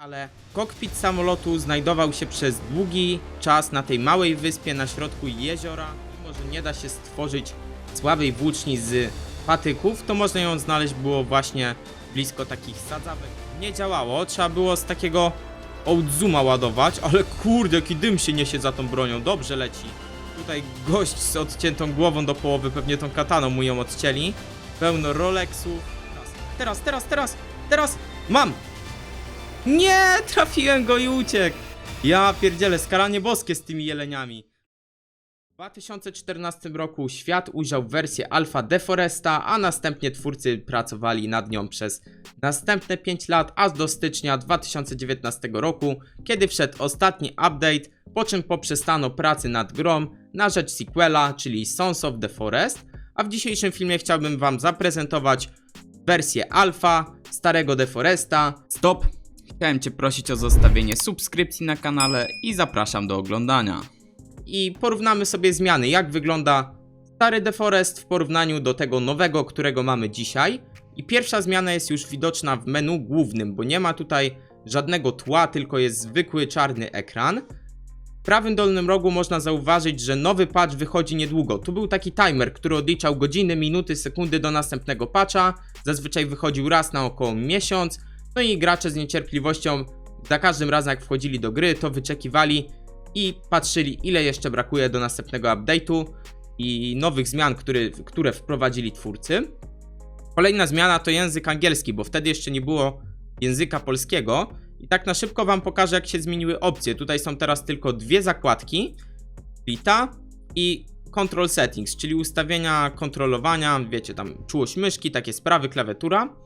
Ale kokpit samolotu znajdował się przez długi czas na tej małej wyspie na środku jeziora. Mimo, że nie da się stworzyć słabej włóczni z patyków, to można ją znaleźć było właśnie blisko takich sadzawek. Nie działało, trzeba było z takiego outzooma ładować, ale kurde, jaki dym się niesie za tą bronią, dobrze leci. Tutaj gość z odciętą głową do połowy, pewnie tą kataną mu ją odcięli. Pełno Rolexów. Teraz, teraz, teraz, teraz, mam! Nie, trafiłem go i uciekł. Ja pierdzielę, skalanie boskie z tymi jeleniami. W 2014 roku świat ujrzał wersję alfa Deforesta, a następnie twórcy pracowali nad nią przez następne 5 lat, aż do stycznia 2019 roku, kiedy wszedł ostatni update, po czym poprzestano pracy nad grą na rzecz sequela, czyli Sons of the Forest, a w dzisiejszym filmie chciałbym wam zaprezentować wersję alfa starego Deforesta. Stop! Chciałem cię prosić o zostawienie subskrypcji na kanale i zapraszam do oglądania. I porównamy sobie zmiany, jak wygląda stary Deforest w porównaniu do tego nowego, którego mamy dzisiaj. I pierwsza zmiana jest już widoczna w menu głównym, bo nie ma tutaj żadnego tła, tylko jest zwykły czarny ekran. W prawym dolnym rogu można zauważyć, że nowy patch wychodzi niedługo. Tu był taki timer, który odliczał godziny, minuty, sekundy do następnego patcha. Zazwyczaj wychodził raz na około miesiąc. No i gracze z niecierpliwością za każdym razem jak wchodzili do gry, to wyczekiwali i patrzyli ile jeszcze brakuje do następnego update'u i nowych zmian, który, które wprowadzili twórcy. Kolejna zmiana to język angielski, bo wtedy jeszcze nie było języka polskiego. I tak na szybko wam pokażę jak się zmieniły opcje. Tutaj są teraz tylko dwie zakładki. Vita i Control Settings, czyli ustawienia kontrolowania, wiecie tam czułość myszki, takie sprawy, klawiatura.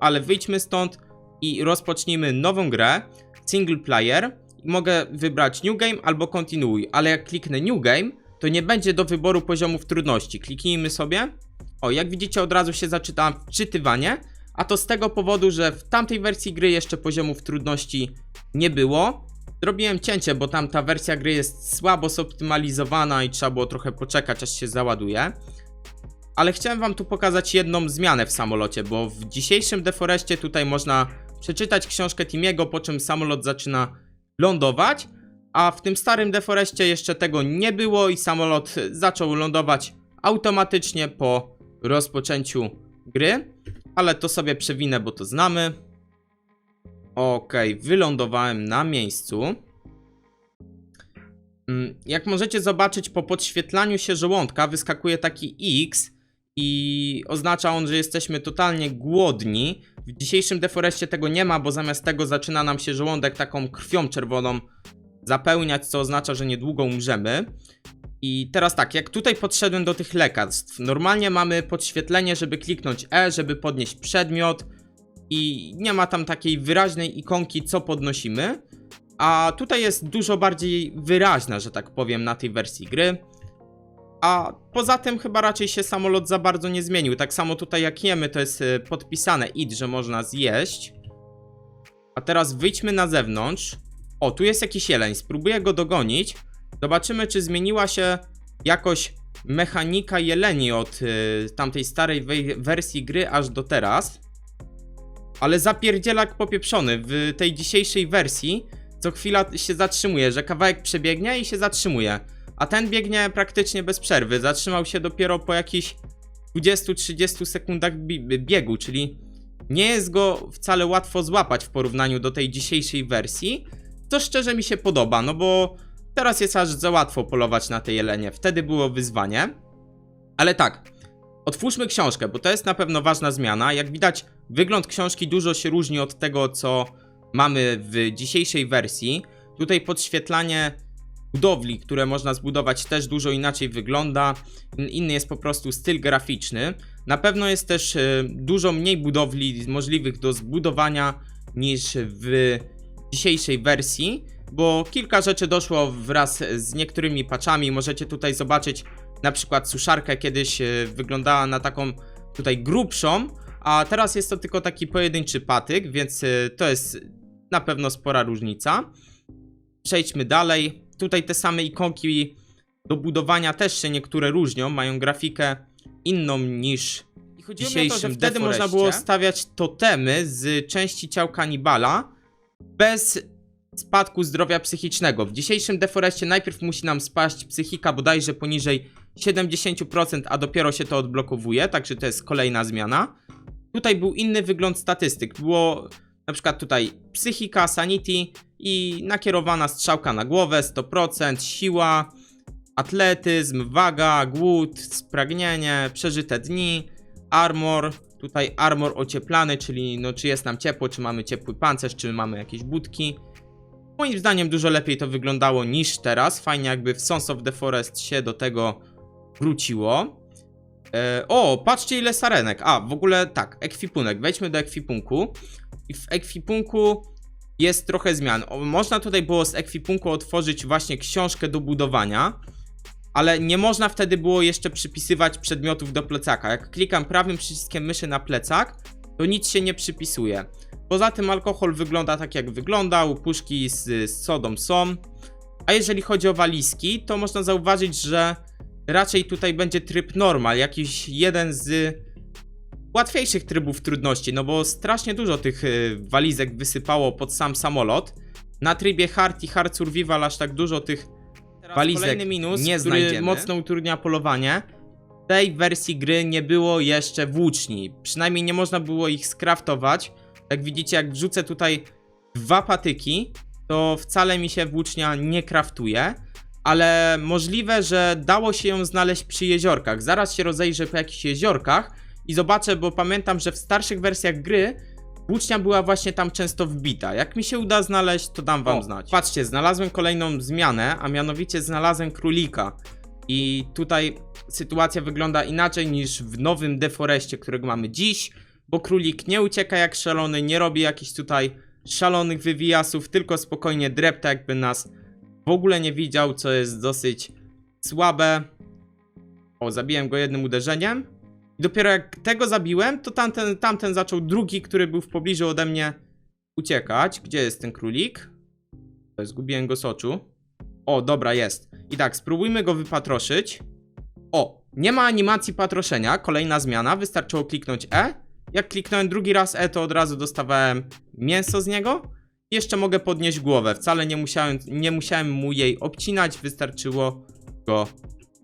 Ale wyjdźmy stąd i rozpocznijmy nową grę, single player. Mogę wybrać New Game albo Kontynuuj, ale jak kliknę New Game, to nie będzie do wyboru poziomów trudności. Kliknijmy sobie. O, jak widzicie od razu się zaczyta wczytywanie, a to z tego powodu, że w tamtej wersji gry jeszcze poziomów trudności nie było. Zrobiłem cięcie, bo tam ta wersja gry jest słabo zoptymalizowana i trzeba było trochę poczekać, aż się załaduje. Ale chciałem wam tu pokazać jedną zmianę w samolocie, bo w dzisiejszym Deforestie tutaj można przeczytać książkę Timiego, po czym samolot zaczyna lądować, a w tym starym Deforestie jeszcze tego nie było i samolot zaczął lądować automatycznie po rozpoczęciu gry, ale to sobie przewinę, bo to znamy. Okej, wylądowałem na miejscu. Mm, Jak możecie zobaczyć, po podświetlaniu się żołądka wyskakuje taki X i oznacza on, że jesteśmy totalnie głodni. W dzisiejszym deforestie tego nie ma, bo zamiast tego zaczyna nam się żołądek taką krwią czerwoną zapełniać, co oznacza, że niedługo umrzemy. I teraz tak, jak tutaj podszedłem do tych lekarstw, normalnie mamy podświetlenie, żeby kliknąć E, żeby podnieść przedmiot i nie ma tam takiej wyraźnej ikonki, co podnosimy. A tutaj jest dużo bardziej wyraźna, że tak powiem, na tej wersji gry. A poza tym chyba raczej się samolot za bardzo nie zmienił. Tak samo tutaj jak jemy, to jest y, podpisane id, że można zjeść. A teraz wyjdźmy na zewnątrz. O, tu jest jakiś jeleń, spróbuję go dogonić. Zobaczymy, czy zmieniła się jakoś mechanika jeleni od y, tamtej starej wej- wersji gry aż do teraz. Ale zapierdzielak popieprzony w tej dzisiejszej wersji co chwila się zatrzymuje, że kawałek przebiegnie i się zatrzymuje. A ten biegnie praktycznie bez przerwy. Zatrzymał się dopiero po jakichś 20-30 sekundach bi- biegu, czyli nie jest go wcale łatwo złapać w porównaniu do tej dzisiejszej wersji. To szczerze mi się podoba, no bo teraz jest aż za łatwo polować na te jelenie. Wtedy było wyzwanie. Ale tak, otwórzmy książkę, bo to jest na pewno ważna zmiana. Jak widać, wygląd książki dużo się różni od tego, co mamy w dzisiejszej wersji. Tutaj podświetlanie budowli, które można zbudować też dużo inaczej wygląda. In- Inny jest po prostu styl graficzny. Na pewno jest też e, dużo mniej budowli możliwych do zbudowania niż w dzisiejszej wersji, bo kilka rzeczy doszło wraz z niektórymi patchami. Możecie tutaj zobaczyć na przykład suszarkę kiedyś e, wyglądała na taką tutaj grubszą, a teraz jest to tylko taki pojedynczy patyk, więc e, to jest na pewno spora różnica. Przejdźmy dalej. Tutaj te same ikonki do budowania też się niektóre różnią, mają grafikę inną niż w chodziło mi o to, że dzisiejszym wtedy można było stawiać totemy z części ciał kanibala bez spadku zdrowia psychicznego. W dzisiejszym deforestie najpierw musi nam spaść psychika bodajże poniżej 70%, a dopiero się to odblokowuje, także to jest kolejna zmiana. Tutaj był inny wygląd statystyk. Było na przykład tutaj psychika, sanity i nakierowana strzałka na głowę, 100%, siła, atletyzm, waga, głód, spragnienie, przeżyte dni, armor, tutaj armor ocieplany, czyli no czy jest nam ciepło, czy mamy ciepły pancerz, czy mamy jakieś budki. Moim zdaniem dużo lepiej to wyglądało niż teraz. Fajnie jakby w Sons of the Forest się do tego wróciło. E, o, patrzcie ile sarenek. A, w ogóle tak, ekwipunek. Wejdźmy do ekwipunku. W ekwipunku jest trochę zmian. Można tutaj było z ekwipunku otworzyć właśnie książkę do budowania, ale nie można wtedy było jeszcze przypisywać przedmiotów do plecaka. Jak klikam prawym przyciskiem myszy na plecak, to nic się nie przypisuje. Poza tym alkohol wygląda tak jak wyglądał, puszki z, z sodą są. A jeżeli chodzi o walizki, to można zauważyć, że raczej tutaj będzie tryb normal, jakiś jeden z łatwiejszych trybów trudności, no bo strasznie dużo tych y, walizek wysypało pod sam samolot. Na trybie hard i hard survival aż tak dużo tych walizek kolejny minus, nie znajdziemy. mocno utrudnia polowanie. W tej wersji gry nie było jeszcze włóczni. Przynajmniej nie można było ich skraftować. Jak widzicie, jak wrzucę tutaj dwa patyki, to wcale mi się włócznia nie kraftuje. Ale możliwe, że dało się ją znaleźć przy jeziorkach. Zaraz się rozejrzę po jakichś jeziorkach i zobaczę, bo pamiętam, że w starszych wersjach gry włócznia była właśnie tam często wbita. Jak mi się uda znaleźć, to dam wam O, znać. Patrzcie, znalazłem kolejną zmianę, a mianowicie znalazłem królika. I tutaj sytuacja wygląda inaczej niż w nowym deforeście, którego mamy dziś, bo królik nie ucieka jak szalony, nie robi jakichś tutaj szalonych wywijasów, tylko spokojnie drepta, jakby nas w ogóle nie widział, co jest dosyć słabe. O, zabiłem go jednym uderzeniem. I dopiero jak tego zabiłem, to tamten, tamten zaczął drugi, który był w pobliżu ode mnie uciekać. Gdzie jest ten królik? To Zgubiłem go z oczu. O, dobra, jest. I tak, spróbujmy go wypatroszyć. O, nie ma animacji patroszenia, kolejna zmiana, wystarczyło kliknąć E. Jak kliknąłem drugi raz E, to od razu dostawałem mięso z niego. Jeszcze mogę podnieść głowę, wcale nie musiałem, nie musiałem mu jej obcinać, wystarczyło go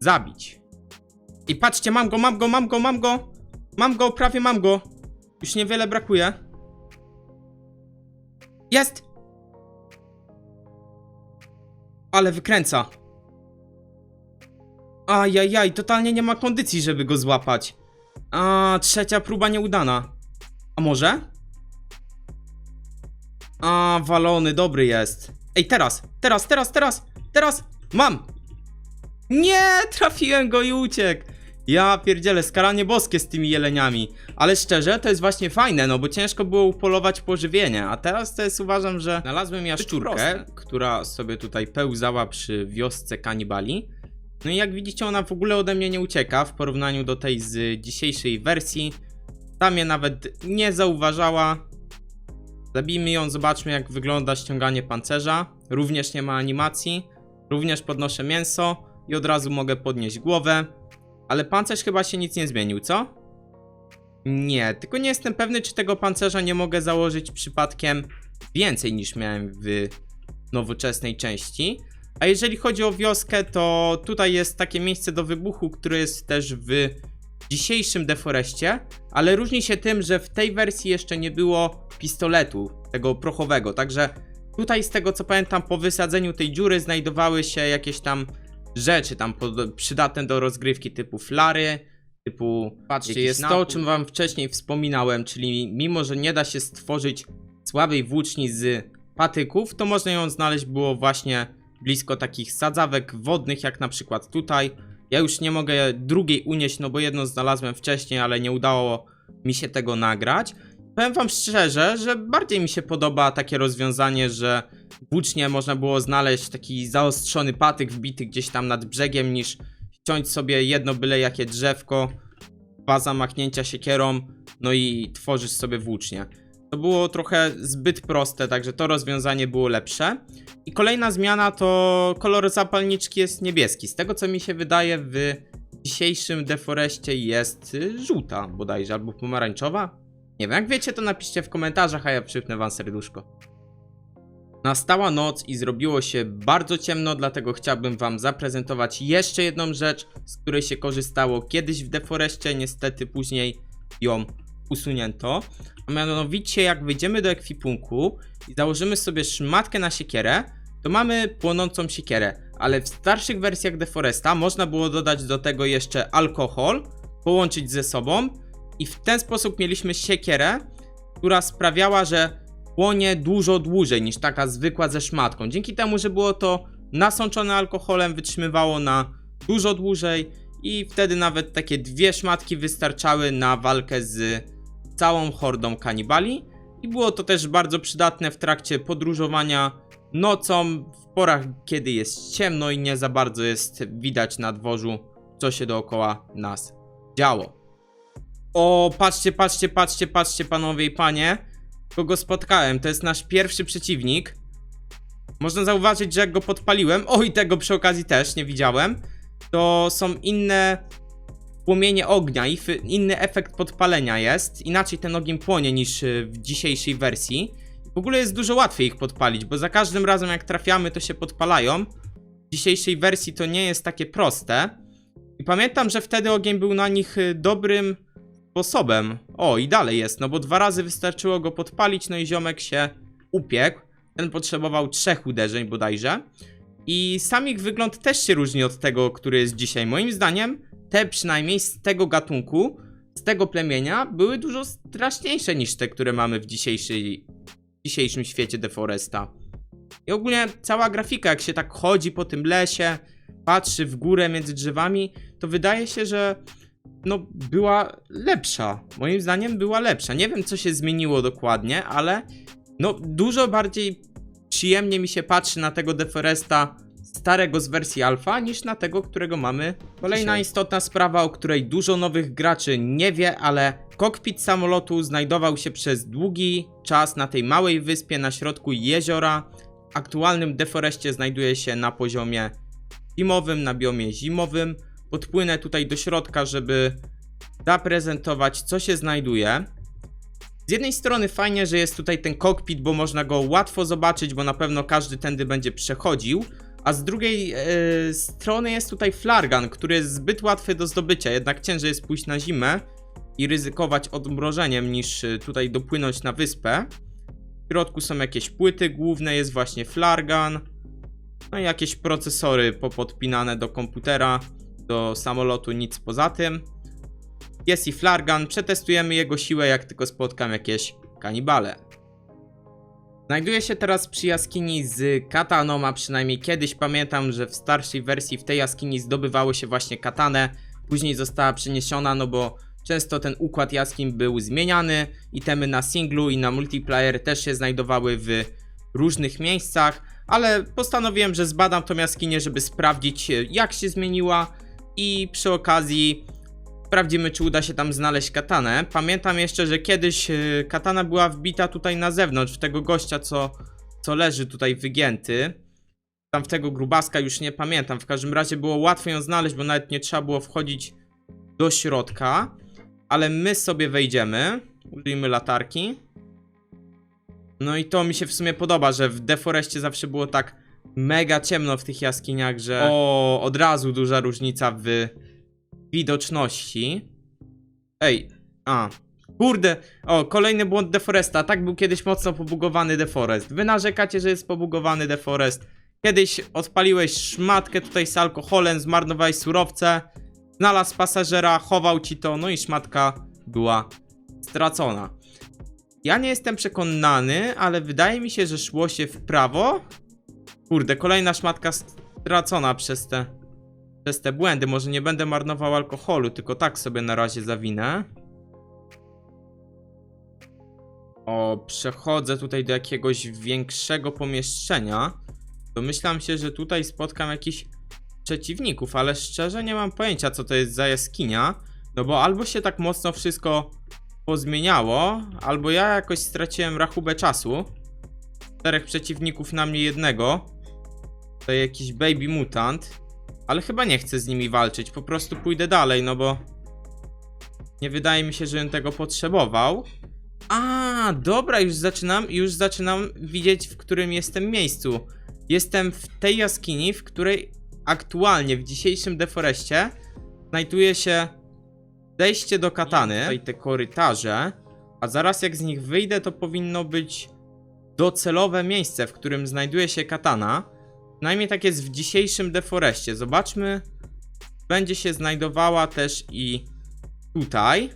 zabić. I patrzcie, mam go, mam go, mam go, mam go! Mam go, prawie mam go! Już niewiele brakuje. Jest! Ale wykręca. Ajajaj, totalnie nie ma kondycji, żeby go złapać. A, trzecia próba nieudana. A może? A, walony, dobry jest. Ej, teraz, teraz, teraz, teraz, teraz! Mam! Nie, trafiłem go i uciekł. Ja pierdzielę, skaranie boskie z tymi jeleniami. Ale szczerze, to jest właśnie fajne, no bo ciężko było upolować pożywienie. A teraz to jest, uważam, że znalazłem jaszczurkę, która sobie tutaj pełzała przy wiosce kanibali. No i jak widzicie, ona w ogóle ode mnie nie ucieka w porównaniu do tej z dzisiejszej wersji. Tam mnie nawet nie zauważała. Zabijmy ją, zobaczmy jak wygląda ściąganie pancerza. Również nie ma animacji. Również podnoszę mięso i od razu mogę podnieść głowę. Ale pancerz chyba się nic nie zmienił, co? Nie, tylko nie jestem pewny, czy tego pancerza nie mogę założyć przypadkiem więcej niż miałem w nowoczesnej części. A jeżeli chodzi o wioskę, to tutaj jest takie miejsce do wybuchu, które jest też w dzisiejszym deforeście, ale różni się tym, że w tej wersji jeszcze nie było pistoletu, tego prochowego, także tutaj z tego co pamiętam po wysadzeniu tej dziury znajdowały się jakieś tam rzeczy tam pod, przydatne do rozgrywki typu flary, typu patrzcie, jest to, o napój. czym wam wcześniej wspominałem, czyli mimo, że nie da się stworzyć słabej włóczni z patyków, to można ją znaleźć było właśnie blisko takich sadzawek wodnych, jak na przykład tutaj. Ja już nie mogę drugiej unieść, no bo jedno znalazłem wcześniej, ale nie udało mi się tego nagrać. Powiem wam szczerze, że bardziej mi się podoba takie rozwiązanie, że włócznie można było znaleźć taki zaostrzony patyk wbity gdzieś tam nad brzegiem, niż ściąć sobie jedno byle jakie drzewko, dwa zamachnięcia siekierą, no i tworzysz sobie włócznie. To było trochę zbyt proste, także to rozwiązanie było lepsze. I kolejna zmiana to kolor zapalniczki jest niebieski. Z tego co mi się wydaje w dzisiejszym deforeście jest żółta bodajże, albo pomarańczowa. Nie wiem, jak wiecie to napiszcie w komentarzach, a ja przypnę wam serduszko. Nastała noc i zrobiło się bardzo ciemno, dlatego chciałbym wam zaprezentować jeszcze jedną rzecz, z której się korzystało kiedyś w Deforestie, niestety później ją usunięto. A mianowicie jak wyjdziemy do ekwipunku i założymy sobie szmatkę na siekierę, to mamy płonącą siekierę, ale w starszych wersjach Deforesta można było dodać do tego jeszcze alkohol, połączyć ze sobą i w ten sposób mieliśmy siekierę, która sprawiała, że płonie dużo dłużej niż taka zwykła ze szmatką. Dzięki temu, że było to nasączone alkoholem, wytrzymywało na dużo dłużej i wtedy nawet takie dwie szmatki wystarczały na walkę z całą hordą kanibali. I było to też bardzo przydatne w trakcie podróżowania nocą, w porach, kiedy jest ciemno i nie za bardzo jest widać na dworzu, co się dookoła nas działo. O, patrzcie, patrzcie, patrzcie, patrzcie, panowie i panie. Kogo spotkałem? To jest nasz pierwszy przeciwnik. Można zauważyć, że jak go podpaliłem, o i tego przy okazji też nie widziałem, to są inne płomienie ognia i inny efekt podpalenia jest. Inaczej ten ogień płonie niż y, w dzisiejszej wersji. W ogóle jest dużo łatwiej ich podpalić, bo za każdym razem jak trafiamy, to się podpalają. W dzisiejszej wersji to nie jest takie proste. I pamiętam, że wtedy ogień był na nich y, dobrym sposobem. O, i dalej jest, no bo dwa razy wystarczyło go podpalić, no i ziomek się upiekł. Ten potrzebował trzech uderzeń bodajże. I sam ich wygląd też się różni od tego, który jest dzisiaj. Moim zdaniem, te przynajmniej z tego gatunku, z tego plemienia, były dużo straszniejsze niż te, które mamy w w dzisiejszym świecie Deforesta. I ogólnie cała grafika, jak się tak chodzi po tym lesie, patrzy w górę między drzewami, to wydaje się, że no, była lepsza. Moim zdaniem była lepsza. Nie wiem, co się zmieniło dokładnie, ale no, dużo bardziej przyjemnie mi się patrzy na tego Deforesta starego z wersji alfa, niż na tego, którego mamy. Kolejna Dzisiaj. istotna sprawa, o której dużo nowych graczy nie wie, ale kokpit samolotu znajdował się przez długi czas na tej małej wyspie na środku jeziora. W aktualnym Deforestie znajduje się na poziomie zimowym, na biomie zimowym. Podpłynę tutaj do środka, żeby zaprezentować, co się znajduje. Z jednej strony fajnie, że jest tutaj ten kokpit, bo można go łatwo zobaczyć, bo na pewno każdy tędy będzie przechodził. A z drugiej e, strony jest tutaj flargan, który jest zbyt łatwy do zdobycia, jednak ciężej jest pójść na zimę i ryzykować odmrożeniem niż e, tutaj dopłynąć na wyspę. W środku są jakieś płyty główne, jest właśnie flargan. No i jakieś procesory popodpinane do komputera, do samolotu, nic poza tym. Jest i flargan, przetestujemy jego siłę, jak tylko spotkam jakieś kanibale. Znajduję się teraz przy jaskini z kataną, a przynajmniej kiedyś pamiętam, że w starszej wersji w tej jaskini zdobywało się właśnie katanę. Później została przeniesiona, no bo często ten układ jaskiń był zmieniany. Itemy na singlu i na multiplayer też się znajdowały w różnych miejscach, ale postanowiłem, że zbadam tą jaskinię, żeby sprawdzić jak się zmieniła i przy okazji Sprawdzimy, czy uda się tam znaleźć katanę. Pamiętam jeszcze, że kiedyś e, katana była wbita tutaj na zewnątrz, w tego gościa, co, co leży tutaj wygięty. Tam w tego grubaska już nie pamiętam. W każdym razie było łatwo ją znaleźć, bo nawet nie trzeba było wchodzić do środka. Ale my sobie wejdziemy. Użyjmy latarki. No i to mi się w sumie podoba, że w Deforestie zawsze było tak mega ciemno w tych jaskiniach, że o, od razu duża różnica w widoczności. Ej, a. Kurde, o, kolejny błąd Deforesta. Tak był kiedyś mocno pobugowany Deforest. Wy narzekacie, że jest pobugowany Deforest. Kiedyś odpaliłeś szmatkę tutaj z alkoholem, zmarnowałeś surowce, znalazł pasażera, chował ci to, no i szmatka była stracona. Ja nie jestem przekonany, ale wydaje mi się, że szło się w prawo. Kurde, kolejna szmatka stracona przez te przez te błędy. Może nie będę marnował alkoholu, tylko tak sobie na razie zawinę. O, przechodzę tutaj do jakiegoś większego pomieszczenia. Domyślam się, że tutaj spotkam jakichś przeciwników, ale szczerze nie mam pojęcia, co to jest za jaskinia. No bo albo się tak mocno wszystko pozmieniało, albo ja jakoś straciłem rachubę czasu. Czterech przeciwników na mnie jednego. To jakiś baby mutant. Ale chyba nie chcę z nimi walczyć, po prostu pójdę dalej, no bo nie wydaje mi się, żebym tego potrzebował. A, dobra, już zaczynam, już zaczynam widzieć, w którym jestem miejscu. Jestem w tej jaskini, w której aktualnie w dzisiejszym deforeście znajduje się zejście do katany. Tutaj te korytarze, a zaraz jak z nich wyjdę, to powinno być docelowe miejsce, w którym znajduje się katana. Przynajmniej tak jest w dzisiejszym deforeście. Zobaczmy. Będzie się znajdowała też i tutaj.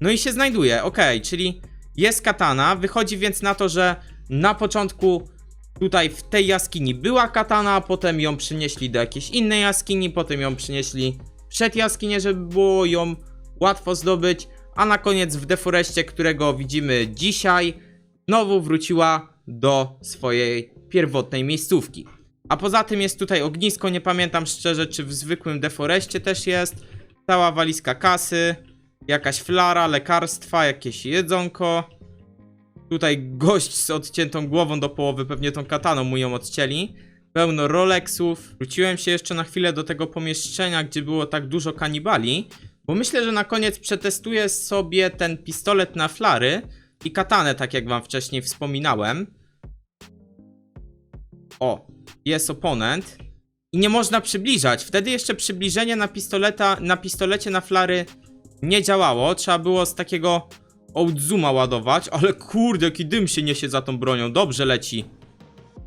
No i się znajduje, ok, czyli jest katana. Wychodzi więc na to, że na początku tutaj w tej jaskini była katana, a potem ją przynieśli do jakiejś innej jaskini, potem ją przynieśli przed jaskinię, żeby było ją łatwo zdobyć, a na koniec w deforeście, którego widzimy dzisiaj, znowu wróciła do swojej pierwotnej miejscówki. A poza tym jest tutaj ognisko, nie pamiętam szczerze, czy w zwykłym deforeście też jest. Cała walizka kasy, jakaś flara, lekarstwa, jakieś jedzonko. Tutaj gość z odciętą głową do połowy, pewnie tą kataną mu ją odcięli. Pełno Rolexów. Wróciłem się jeszcze na chwilę do tego pomieszczenia, gdzie było tak dużo kanibali. Bo myślę, że na koniec przetestuję sobie ten pistolet na flary i katanę, tak jak wam wcześniej wspominałem. O, jest oponent. I nie można przybliżać. Wtedy jeszcze przybliżenie na pistoleta, na pistolecie na flary nie działało. Trzeba było z takiego outzooma ładować. Ale kurde, jaki dym się niesie za tą bronią. Dobrze leci.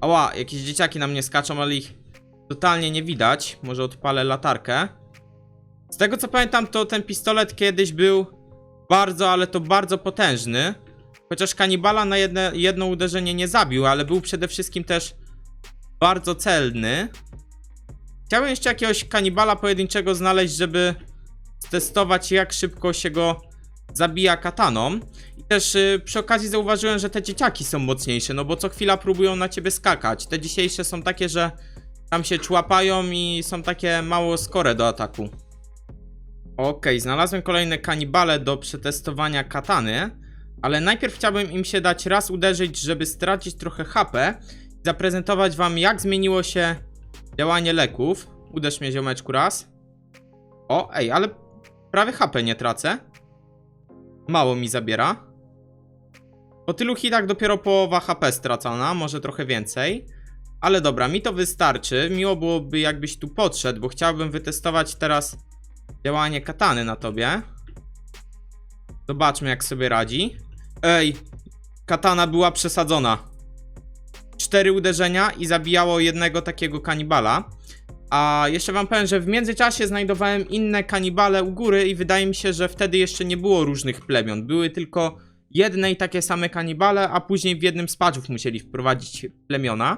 Ała, jakieś dzieciaki na mnie skaczą, ale ich totalnie nie widać. Może odpalę latarkę. Z tego co pamiętam, to ten pistolet kiedyś był bardzo, ale to bardzo potężny. Chociaż kanibala na jedne, jedno uderzenie nie zabił, ale był przede wszystkim też bardzo celny. Chciałem jeszcze jakiegoś kanibala pojedynczego znaleźć, żeby testować jak szybko się go zabija kataną. I też y, przy okazji zauważyłem, że te dzieciaki są mocniejsze, no bo co chwila próbują na ciebie skakać. Te dzisiejsze są takie, że tam się człapają i są takie mało skore do ataku. Okej, znalazłem kolejne kanibale do przetestowania katany, ale najpierw chciałbym im się dać raz uderzyć, żeby stracić trochę HP zaprezentować wam jak zmieniło się działanie leków. Uderz mnie ziomeczku raz. O, ej, ale prawie HP nie tracę. Mało mi zabiera. Po tylu hitach dopiero połowa HP stracona, może trochę więcej. Ale dobra, mi to wystarczy. Miło byłoby jakbyś tu podszedł, bo chciałbym wytestować teraz działanie katany na tobie. Zobaczmy jak sobie radzi. Ej, katana była przesadzona. Cztery uderzenia i zabijało jednego takiego kanibala. A jeszcze wam powiem, że w międzyczasie znajdowałem inne kanibale u góry i wydaje mi się, że wtedy jeszcze nie było różnych plemion. Były tylko jedne i takie same kanibale, a później w jednym z patchów musieli wprowadzić plemiona.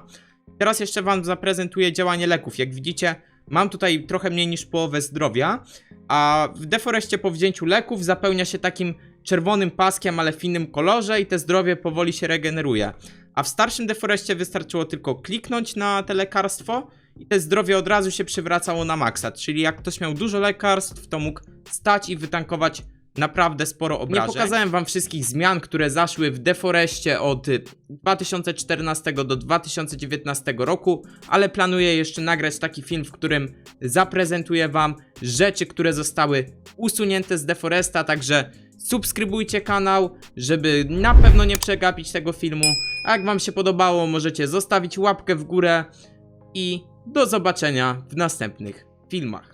Teraz jeszcze wam zaprezentuję działanie leków. Jak widzicie, mam tutaj trochę mniej niż połowę zdrowia, a w deforeście po wzięciu leków zapełnia się takim czerwonym paskiem, ale w innym kolorze i te zdrowie powoli się regeneruje. A w starszym deforeście wystarczyło tylko kliknąć na te lekarstwo i te zdrowie od razu się przywracało na maksa, czyli jak ktoś miał dużo lekarstw, to mógł stać i wytankować naprawdę sporo obrażeń. Nie pokazałem wam wszystkich zmian, które zaszły w deforeście od y, 2014 do 2019 roku, ale planuję jeszcze nagrać taki film, w którym zaprezentuję wam rzeczy, które zostały usunięte z deforesta, także subskrybujcie kanał, żeby na pewno nie przegapić tego filmu. A jak wam się podobało, możecie zostawić łapkę w górę i do zobaczenia w następnych filmach.